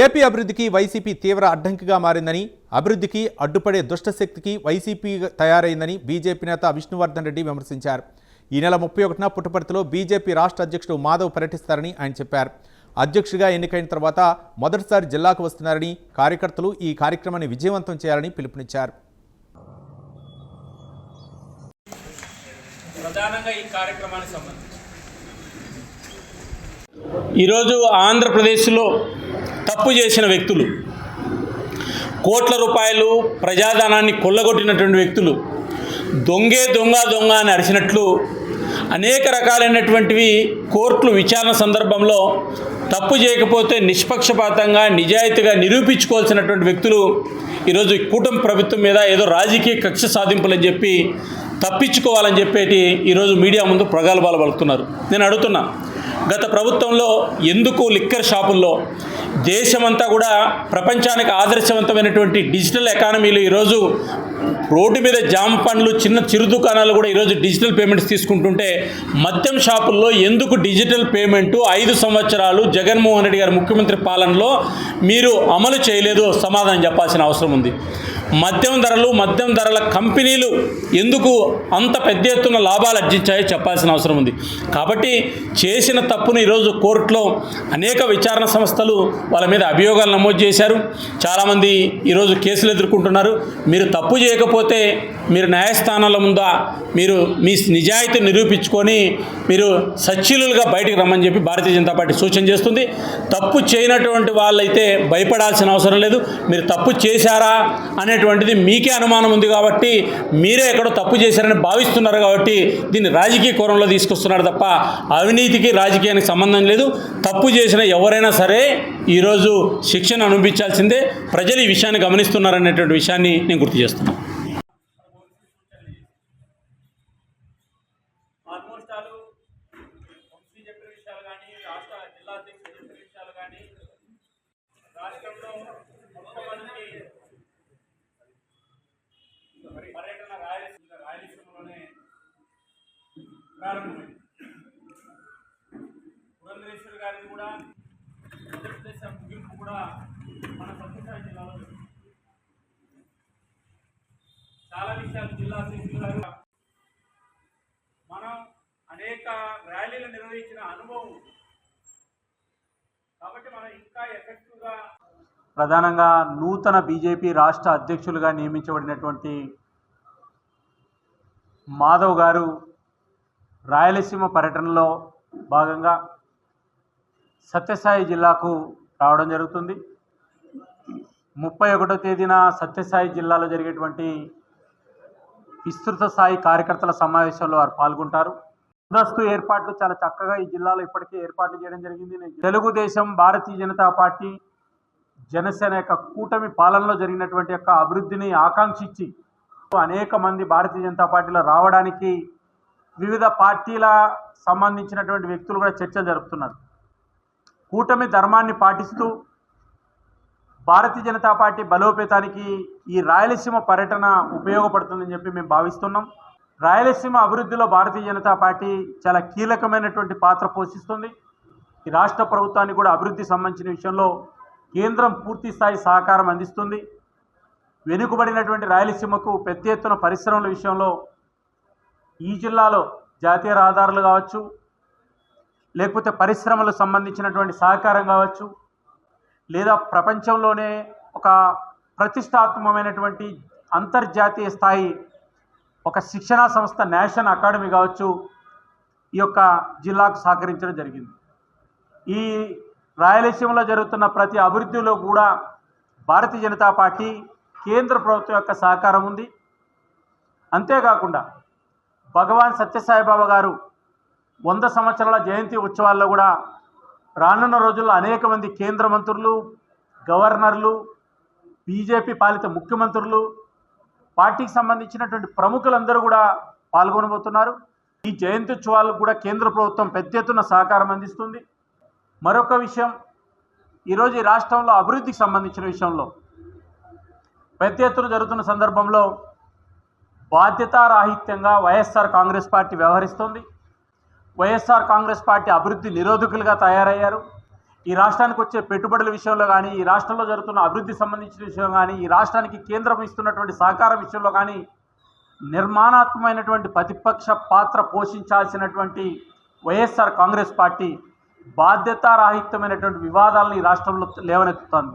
AP అభివృద్ధికి YCP తీవ్ర అడ్డంకిగా మారిందని అభివృద్ధికి అడ్డుపడే దుష్టశక్తికి వైసీపీ తయారైందని బీజేపీ నేత విష్ణువర్ధన్ రెడ్డి విమర్శించారు. ఈ నెల ముప్పై ఒకటిన పుట్టపర్తిలో బీజేపీ రాష్ట్ర అధ్యక్షుడు మాధవ్ పర్యటిస్తారని ఆయన చెప్పారు. అధ్యక్షుడిగా ఎన్నికైన తర్వాత మొదటిసారి జిల్లాకు వస్తున్నారని కార్యకర్తలు ఈ కార్యక్రమాన్ని విజయవంతం చేయాలని పిలుపునిచ్చారు. ప్రధానంగా ఈ కార్యక్రమానికి సంబంధించి. ఈరోజు ఆంధ్రప్రదేశ్లో తప్పు చేసిన వ్యక్తులు. కోట్ల రూపాయలు ప్రజాధనాన్ని కొల్లగొట్టినటువంటి వ్యక్తులు. దొంగే దొంగ దొంగ అని అరిచినట్లు అనేక రకాలైనటువంటివి కోర్టులు విచారణ సందర్భంలో తప్పు చేయకపోతే నిష్పక్షపాతంగా నిజాయితీగా నిరూపించుకోవాల్సినటువంటి వ్యక్తులు ఈరోజు కూటమి ప్రభుత్వం మీద ఏదో రాజకీయ కక్ష సాధింపులని చెప్పి తప్పించుకోవాలని చెప్పేటి ఈరోజు మీడియా ముందు ప్రగల్భాలు పలుకుతున్నారు. నేను అడుగుతున్నా గత ప్రభుత్వంలో ఎందుకు లిక్కర్ షాపుల్లో దేశమంతా కూడా ప్రపంచానికి ఆదర్శవంతమైనటువంటి డిజిటల్ ఎకానమీలు ఈరోజు రోడ్డు మీద జామ పండ్లు చిన్న చిరు దుకాణాలు కూడా ఈరోజు డిజిటల్ పేమెంట్స్ తీసుకుంటుంటే మద్యం షాపుల్లో ఎందుకు డిజిటల్ పేమెంటు? ఐదు సంవత్సరాలు జగన్మోహన్ రెడ్డి గారి ముఖ్యమంత్రి పాలనలో మీరు అమలు చేయలేదు సమాధానం చెప్పాల్సిన అవసరం ఉంది. మద్యం ధరలు మద్యం ధరల కంపెనీలు ఎందుకు అంత పెద్ద ఎత్తున లాభాలు అర్జించాయో చెప్పాల్సిన అవసరం ఉంది. కాబట్టి చేసిన తప్పును ఈరోజు కోర్టులో అనేక విచారణ సంస్థలు వాళ్ళ మీద అభియోగాలు నమోదు చేశారు. చాలామంది ఈరోజు కేసులు ఎదుర్కొంటున్నారు. మీరు తప్పు చేయకపోతే మీరు న్యాయస్థానాల ముందా మీరు మీ నిజాయితీ నిరూపించుకొని మీరు సచ్చీలుగా బయటికి రమ్మని చెప్పి భారతీయ జనతా పార్టీ సూచన చేస్తుంది. తప్పు చేయనటువంటి వాళ్ళైతే భయపడాల్సిన అవసరం లేదు. మీరు తప్పు చేశారా అనేటువంటిది మీకే అనుమానం ఉంది కాబట్టి మీరే ఎక్కడో తప్పు చేశారని భావిస్తున్నారు కాబట్టి దీన్ని రాజకీయ కోణంలో తీసుకొస్తున్నారు తప్ప అవినీతికి రాజకీయానికి సంబంధం లేదు. తప్పు చేసిన ఎవరైనా సరే ఈరోజు శిక్షణ అనుభవించాల్సిందే. ప్రజలు ఈ విషయాన్ని గమనిస్తున్నారనేటువంటి విషయాన్ని నేను గుర్తు చేస్తున్నాను ఆల్మోస్ట్ ఆల్ వంశీ చెప్పిన విషయాలు కానీ రాష్ట్ర జిల్లా అధ్యక్షులు చెప్పిన విషయాలు కానీ రాష్ట్రంలో మొత్తం మంది పర్యటన రాయలసీమ రాయలసీమలోనే ప్రారంభమైంది పురంధరేశ్వరి గారిది కూడా మొదటి దశ ముగింపు కూడా మన సత్యసాయి జిల్లాలో జరిగింది. చాలా విషయాలు జిల్లా అధ్యక్షులు మనం అనేక ర్యాలీలు నిర్వహించిన అనుభవం కాబట్టి మనం ఇంకా ఎఫెక్టివ్గా ప్రధానంగా నూతన బీజేపీ రాష్ట్ర అధ్యక్షులుగా నియమించబడినటువంటి మాధవ్ గారు రాయలసీమ పర్యటనలో భాగంగా సత్యసాయి జిల్లాకు రావడం జరుగుతుంది. ముప్పై ఒకటో తేదీన సత్యసాయి జిల్లాలో జరిగేటువంటి విస్తృత స్థాయి కార్యకర్తల సమావేశంలో వారు పాల్గొంటారు. ముందస్తు ఏర్పాట్లు చాలా చక్కగా ఈ జిల్లాలో ఇప్పటికే ఏర్పాట్లు చేయడం జరిగింది. తెలుగుదేశం భారతీయ జనతా పార్టీ జనసేన యొక్క కూటమి పాలనలో జరిగినటువంటి యొక్క అభివృద్ధిని ఆకాంక్షించి అనేక మంది భారతీయ జనతా పార్టీలో రావడానికి వివిధ పార్టీల సంబంధించినటువంటి వ్యక్తులు కూడా చర్చలు జరుపుతున్నారు. కూటమి ధర్మాన్ని పాటిస్తూ భారతీయ జనతా పార్టీ బలోపేతానికి ఈ రాయలసీమ పర్యటన ఉపయోగపడుతుందని చెప్పి మేము భావిస్తున్నాం. రాయలసీమ అభివృద్ధిలో భారతీయ జనతా పార్టీ చాలా కీలకమైనటువంటి పాత్ర పోషిస్తుంది. ఈ రాష్ట్ర ప్రభుత్వానికి కూడా అభివృద్ధి సంబంధించిన విషయంలో కేంద్రం పూర్తి స్థాయి సహకారం అందిస్తుంది. వెనుకబడినటువంటి రాయలసీమకు పెద్ద ఎత్తున పరిశ్రమల విషయంలో ఈ జిల్లాలో జాతీయ రహదారులు కావచ్చు లేకపోతే పరిశ్రమలకు సంబంధించినటువంటి సహకారం కావచ్చు లేదా ప్రపంచంలోనే ఒక ప్రతిష్టాత్మకమైనటువంటి అంతర్జాతీయ స్థాయి ఒక శిక్షణా సంస్థ నేషనల్ అకాడమీ కావచ్చు ఈ యొక్క జిల్లాకు సహకరించడం జరిగింది. ఈ రాయలసీమలో జరుగుతున్న ప్రతి అభివృద్ధిలో కూడా భారతీయ జనతా పార్టీ కేంద్ర ప్రభుత్వం యొక్క సహకారం ఉంది. అంతేకాకుండా భగవాన్ సత్యసాయిబాబా గారు వంద సంవత్సరాల జయంతి ఉత్సవాల్లో కూడా రానున్న రోజుల్లో అనేక మంది కేంద్ర మంత్రులు గవర్నర్లు బీజేపీ పాలిత ముఖ్యమంత్రులు పార్టీకి సంబంధించినటువంటి ప్రముఖులందరూ కూడా పాల్గొనబోతున్నారు. ఈ జయంతి ఉత్సవాలకు కూడా కేంద్ర ప్రభుత్వం పెద్ద ఎత్తున సహకారం అందిస్తుంది. మరొక విషయం ఈరోజు ఈ రాష్ట్రంలో అభివృద్ధికి సంబంధించిన విషయంలో పెద్ద ఎత్తున జరుగుతున్న సందర్భంలో బాధ్యతారాహిత్యంగా Y S R Congress party వ్యవహరిస్తోంది. Y S R Congress party అభివృద్ధి నిరోధకులుగా తయారయ్యారు. ఈ రాష్ట్రానికి వచ్చే పెట్టుబడుల విషయంలో కానీ ఈ రాష్ట్రంలో జరుగుతున్న అభివృద్ధి సంబంధించిన విషయం కానీ ఈ రాష్ట్రానికి కేంద్రం ఇస్తున్నటువంటి సహకారం విషయంలో కానీ నిర్మాణాత్మకమైనటువంటి ప్రతిపక్ష పాత్ర పోషించాల్సినటువంటి వైఎస్ఆర్ కాంగ్రెస్ పార్టీ బాధ్యతారాహిత్యమైనటువంటి వివాదాలను ఈ రాష్ట్రంలో లేవనెత్తుతోంది.